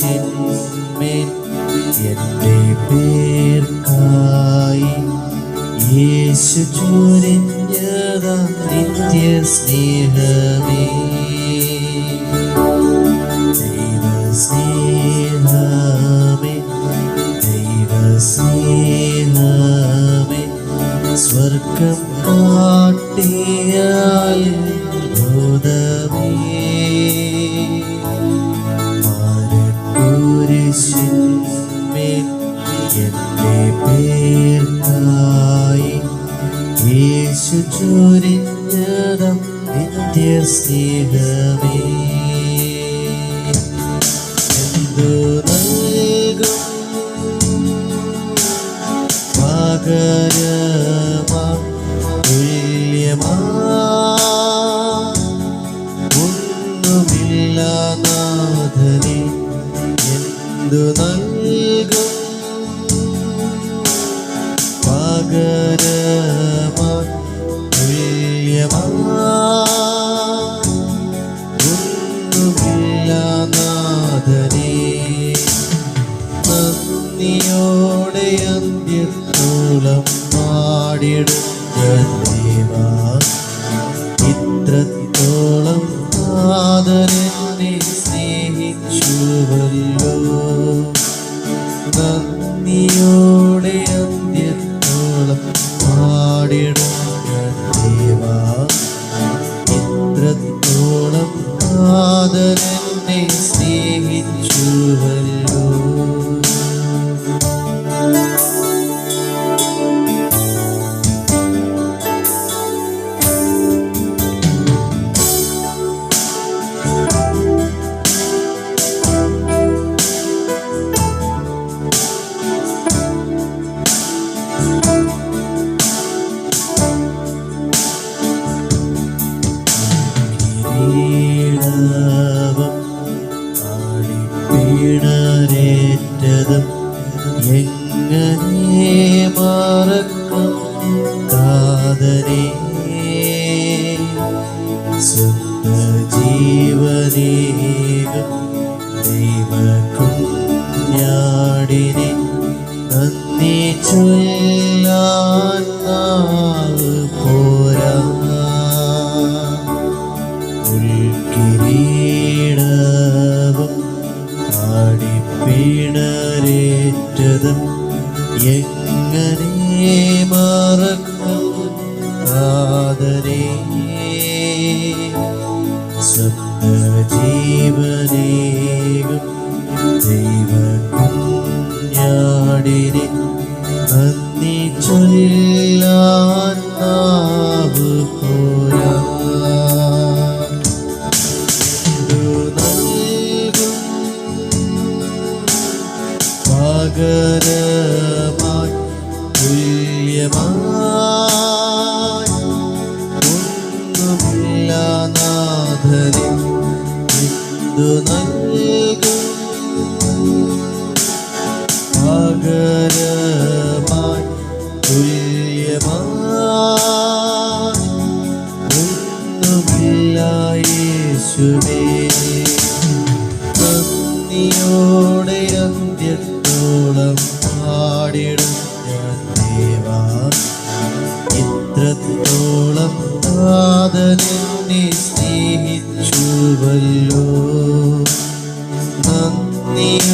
മാരക്കുരിശിന്മേൽ എന്റെ പേർക്കായി യേശു ചൊരിഞ്ഞത നിത്യ സ്നേഹമേ യേശു ചൊരിഞ്ഞതം നിത്യ സ്നേഹമേ. എന്തു നൽകും? പകരമാ തുല്യമാ. എന്തു നൽകും? പകരമാ നാഥനെ നന്ദിയോടെ അന്ത്യത്തോളം പാടിടും ദേവാ. ഇത്രത്തോളം നാഥനെന്നെ സ്നേഹിച്ചുവല്ലോ. നന്ദിയോടെ അന്ത്യത്തോളം കിരീടവും ആടിപ്പീണരേറ്റതും എങ്ങനെ മറക്കും കാതനെ സ്വന്ത ജീവനേകം ദൈവകുഞ്ഞാടിനെ നന്ദി ചൊല്ലാൻ എങ്ങനെ മറക്കാതരേ സ്വപ്ന ജീവനേകം ദൈവ കുഞ്ഞാടിനെ നന്ദി ചൊല്ലാൻ നാവ് പോരാ നൽകും പകരമായി തുല്യമായി ഒന്നുമില്ല നാഥനെ എന്തു നൽകും പകരമായി തുല്യമായി ഒന്നുമില്ല യേശുവേ. നന്ദിയോടെ അന്ത്യത്തോളം പാടിടും ഇത്രത്തോളം നാഥനെന്നെ സ്നേഹിച്ചുവല്ലോ. നന്ദിയോടെ